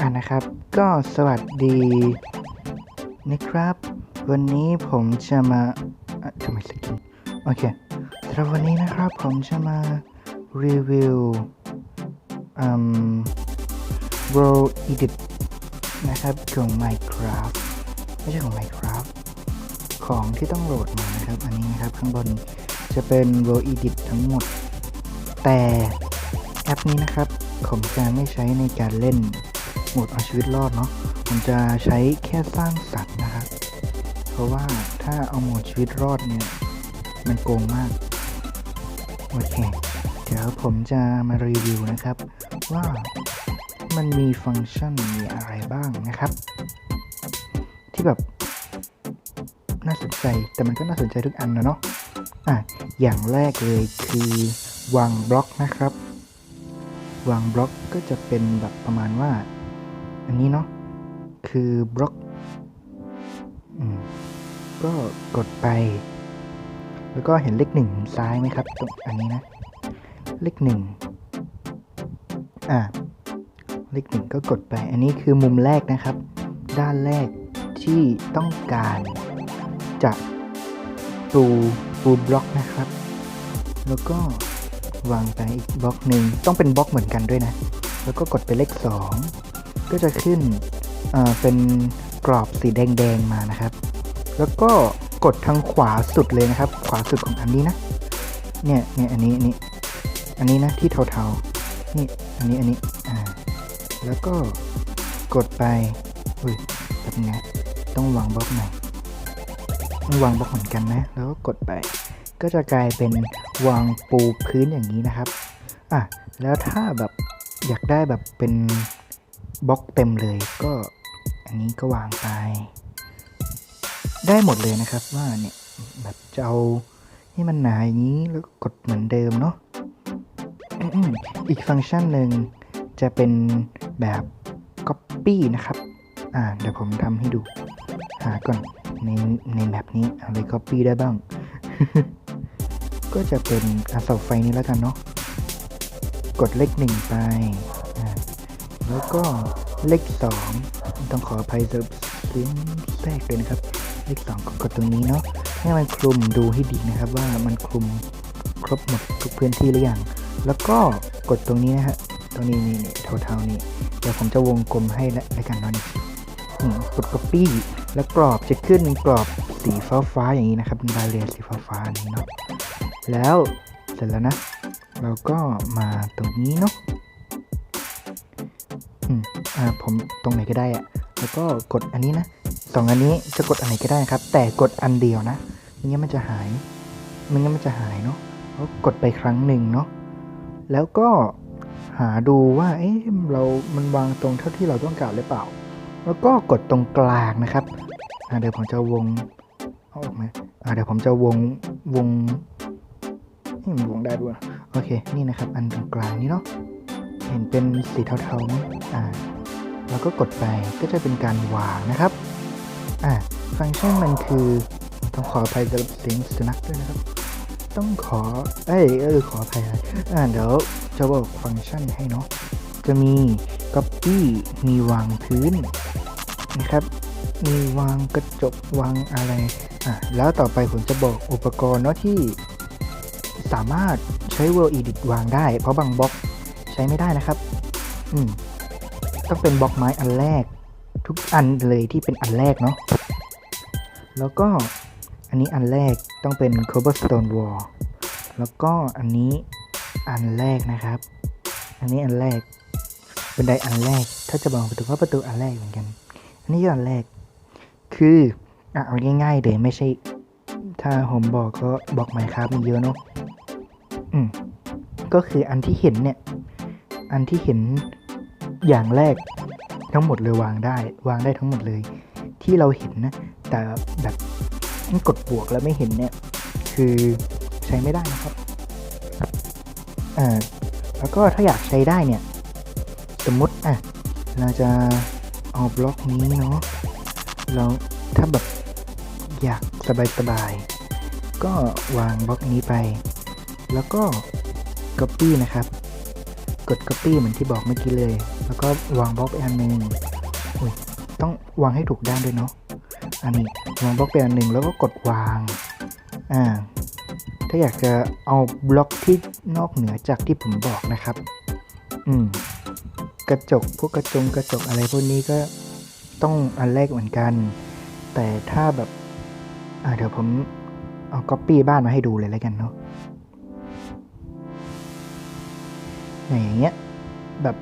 อ่านะครับ ก็สวัสดีนะครับ วันนี้ผมจะมาทำไมสกินโอเคสำหรับวันนี้นะครับผมจะมารีวิวอืม World Edit นะครับของ Minecraft ไม่ใช่ของ Minecraft ของที่ต้องโหลดมานะครับ อันนี้นะครับข้างบนจะเป็น World Edit ทั้งหมด แต่แอปนี้นะครับผมจะไม่ใช้ในการเล่น มดเอาชีวิตรอดเนาะผมจะใช้แค่สร้างสัตว์นะครับ เพราะว่าถ้าเอาโหมดชีวิตรอดเนี่ย มันโกงมาก โอเค เดี๋ยวผมจะมารีวิวนะครับ ว่ามันมีฟังก์ชันมีอะไรบ้างนะครับ ที่แบบน่าสนใจแต่มันก็น่าสนใจทุกอันนะเนาะอะอย่างแรกเลยคือวางบล็อกนะครับ วางบล็อกก็จะเป็นแบบประมาณว่า อันนี้เนาะคือบล็อกก็กดไป แล้วก็เห็นเลขหนึ่งซ้ายไหมครับตรงอันนี้นะ เลขหนึ่งอ่าเลขหนึ่งก็กดไป อันนี้คือมุมแรกนะครับ ด้านแรกที่ต้องการจะปูปูบล็อกนะครับ แล้วก็วางไปอีกบล็อกหนึ่งต้องเป็นบล็อกเหมือนกันด้วยนะ แล้วก็กดไปเลข2 ก็จะขึ้นเป็นกรอบสีแดงๆมานะครับ แล้วก็กดทางขวาสุดเลยนะครับ ขวาสุดของอันนี้นะ เนี่ยเนี่ยอันนี้อันนี้ อันนี้นะที่เทาๆ นี่อันนี้อันนี้ อ่า แล้วก็กดไป อุ้ยแบบนี้ต้องวางบล็อกหม่อยต้องวางบล็อกเหมือนกันนะ แล้วก็กดไป ก็จะกลายเป็นวางปูพื้นอย่างนี้นะครับ อะ แล้วถ้าแบบอยากได้แบบเป็น บล็อกเต็มเลยก็อันนี้ก็วางไป ได้หมดเลยนะครับว่าเนี่ยแบบจะเอาให้มันหนาอย่างนี้แล้วกดเหมือนเดิมเนาะอีกฟังก์ชันหนึ่งจะเป็นแบบ Copy นะครับ อ่าเดี๋ยวผมทำให้ดู หาก่อนในในแบบนี้อะไร Copy ได้บ้าง ก็จะเป็นอาเสาไฟนี้แล้วกันเนาะกดเลขหนึ่งไป แล้วก็เลขสองต้องขออภัยสำหรับเสียงแทรกเลยนะครับ เลขสองก็กดตรงนี้เนาะให้มันคลุมดูให้ดีนะครับว่ามันคลุมครบหมดทุกพื้นที่หรือยังแล้วก็กดตรงนี้นะฮะตรงนี้นี่นี่เท่าๆนี่เดี๋ยวผมจะวงกลมให้และในการนอนอืมกด copy แล้วกรอบจะขึ้นกรอบสีฟ้าฟ้าๆอย่างนี้นะครับเป็นบาเรียสีฟ้าฟ้าๆอย่างนี้เนาะแล้วเสร็จแล้วนะ เราก็มาตรงนี้เนาะ อืมอ่าผมตรงไหนก็ได้อะแล้วก็กดอันนี้นะสองอันนี้จะกดอันไหนก็ได้ครับ แต่กดอันเดียวนะไม่งั้นมันจะหายไม่งั้นมันจะหายเนาะแล้วกดไปครั้งหนึ่งเนาะแล้วก็หาดูว่าเอ๊ะเรา มันวางตรงเท่าที่เราต้องการหรือเปล่า แล้วก็กดตรงกลางนะครับอ่าเดี๋ยวผมจะวงเอาออกมาอ่าเดี๋ยวผมจะวงวงนี่มันวงได้ด้วยโอเค นี่นะครับ อันตรงกลางนี้เนาะ เห็นเป็นสีเทาๆไหมอ่าแล้วก็กดไปก็จะเป็นการวางนะครับอ่าฟังก์ชันมันคือต้องขออภัยสำหรับเสียงสุนัขด้วยนะครับ ต้องขอเอ้ยเออขออภัยอ่าเดี๋ยวจะบอกฟังก์ชันให้เนาะจะมี copy มีวางพื้นนะครับ มีวางกระจกวางอะไรอะแล้วต่อไปผมจะบอกอุปกรณ์เนาะที่สามารถใช้ World Edit วางได้ เพราะบางบล็อก ช้ไม่ได้นะครับ อืม ต้องเป็นบล็อกไม้อันแรก ทุกอันเลยที่เป็นอันแรกเนาะ แล้วก็อันนี้อันแรกต้องเป็น cobblestone wall แล้วก็อันนี้อันแรกนะครับ อันนี้อันแรกบันไดอันแรก ถ้าจะบอกประตูก็ประตูอันแรกเหมือนกัน อันนี้ก็อันแรก คืออะเอาง่ายๆเลยไม่ใช่ ถ้าผมบอกก็บอกไมครับมันเยอะเนาะอืมก็คืออันที่เห็นเนี่ย อันที่เห็นอย่างแรกทั้งหมดเลยวางได้ วางได้ทั้งหมดเลย ที่เราเห็นนะ แต่แบบกดบวกแล้วไม่เห็นเนี่ย คือใช้ไม่ได้นะครับอ่าแล้วก็ถ้าอยากใช้ได้เนี่ย สมมติอะเราจะเอาบล็อกนี้เนาะเราถ้าแบบอยากสบายๆก็วางบล็อกนี้ไป แล้วก็ Copy นะครับ กด Copy เหมือนที่บอกเมื่อกี้เลย แล้วก็วางบล็อกไปอันหนึ่งอุ้ยต้องวางให้ถูกด้านด้วยเนาะ อันนี้วางบล็อกไปอันหนึ่งแล้วก็กดวาง อ่า ถ้าอยากจะเอาบล็อกที่นอกเหนือจากที่ผมบอกนะครับ อืม กระจกพวกกระจงกระจกอะไรพวกนี้ก็ต้องอันแรกเหมือนกัน แต่ถ้าแบบ อ่าเดี๋ยวผมเอาก๊อปปี้บ้านมาให้ดูเลยแล้วกันเนาะ อย่างเงี้ยแบบ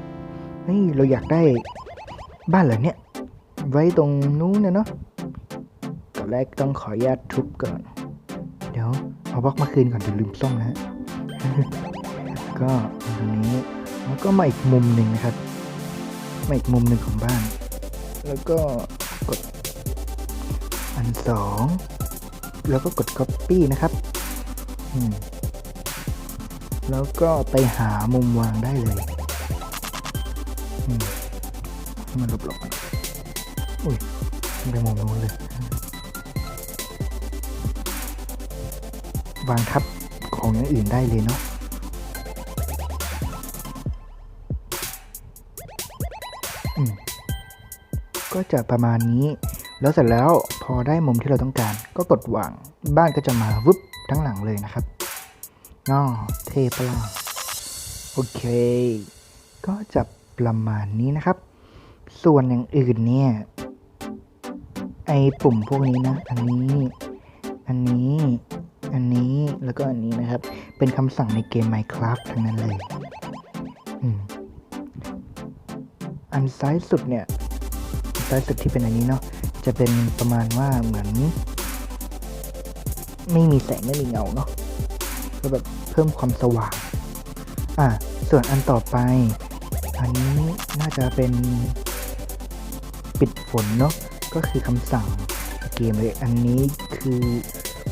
นี่เราอยากได้บ้านหล่าเนี้ยไว้ตรงนู้นนะเนาะตอนแรกต้องขออนุญาตทุบก่อน เดี๋ยวเอาบล็อกมาคืนก่อนเดี๋ยวลืมซ่อมนะฮะก็ตรงนี้แล้วก็มาอีกมุมหนึ่งนะครับมาอีกมุมหนึ่งของบ้าน แล้วก็กดอันสองแล้วก็กด copy นะครับ อืม แล้วก็ไปหามุมวางได้เลยมันหลบๆกันอุ้ยมันไปมุมนู้นเลยวางทับของอย่างอื่นได้เลยเนาะก็จะประมาณนี้ แล้วเสร็จแล้วพอได้มุมที่เราต้องการ ก็กดวาง บ้านก็จะมาวึบทั้งหลังเลยนะครับ ง้อเทปล่าโอเค ก็จะประมาณนี้นะครับ ส่วนอย่างอื่นเนี่ย ไอปุ่มพวกนี้นะ อันนี้ อันนี้ อันนี้ แล้วก็อันนี้นะครับ เป็นคำสั่งในเกม Minecraft ทั้งนั้นเลยอืมอันซ้ายสุดเนี่ย ซ้ายสุดที่เป็นอันนี้เนาะ จะเป็นประมาณว่าเหมือน ไม่มีแสงไม่มีเงาเนาะ ก็แบบเพิ่มความสว่าง อะส่วนอันต่อไป อันนี้น่าจะเป็นปิดฝนเนาะ ก็คือคำสั่งเกมเลย อันนี้คือ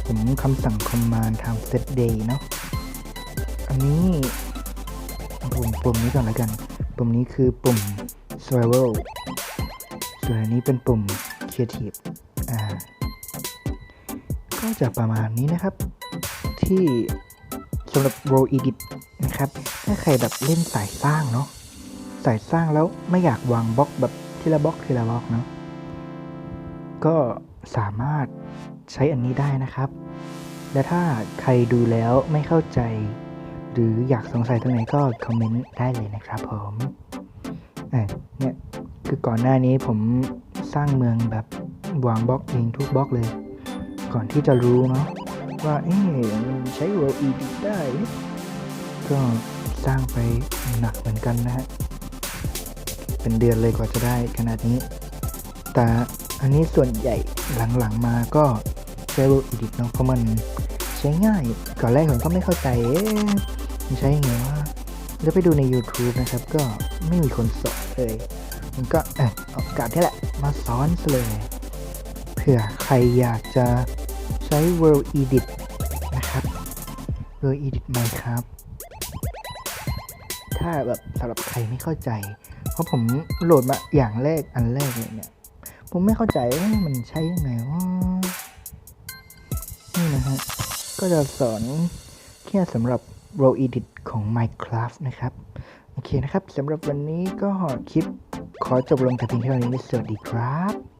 ผมคำสั่ง command ทาง set day เนาะ อันนี้ปุ่มปุ่มนี้ก่อนแล้วกัน ปุ่มนี้คือปุ่ม survival ส่วนอันนี้เป็นปุ่ม creative อ่า ก็จะประมาณนี้นะครับที่ สำหรับ roll edit นะครับ ถ้าใครแบบเล่นสายสร้างเนาะสายสร้างแล้วไม่อยากวางบล็อกแบบทีละบล็อกทีละบล็อกเนาะก็สามารถใช้อันนี้ได้นะครับ และถ้าใครดูแล้วไม่เข้าใจ หรืออยากสงสัยตรงไหนก็คอมเมนต์ได้เลยนะครับผมเนี่ยคือก่อนหน้านี้ผมสร้างเมืองแบบวางบล็อกเองทุกบล็อกเลย ก่อนที่จะรู้เนาะ ว่าเอ๊ะมันใช้ roll edit ได้ ก็สร้างไปหนักเหมือนกันนะฮะ เป็นเดือนเลยกว่าจะได้ขนาดนี้ แต่อันนี้ส่วนใหญ่หลังๆมาก็ใช้ roll edit เนาะเพราะมันใช้ง่าย ก่อนแรกผมก็ไม่เข้าใจ เอ๊ะมันใช้ยังไงวะแล้วไปดูใน YouTube นะครับ ก็ไม่มีคนสอนเลย มันก็เออเอาโอกาสที่แหละ มาสอนเลยเผื่อใครอยากจะ ใช้ World Edit นะครับ World Edit Minecraft ถ้าแบบสำหรับใครไม่เข้าใจ เพราะผมโหลดมาอย่างแรกอันแรกเลยเนี่ย ผมไม่เข้าใจว่ามันใช้ยังไงวะนี่นะฮะ ก็จะสอนแค่สำหรับ World Edit ของ Minecraft นะครับ โอเคนะครับสำหรับวันนี้ก็คลิปขอจบลงแต่เพียงเท่านี้สวัสดีครับ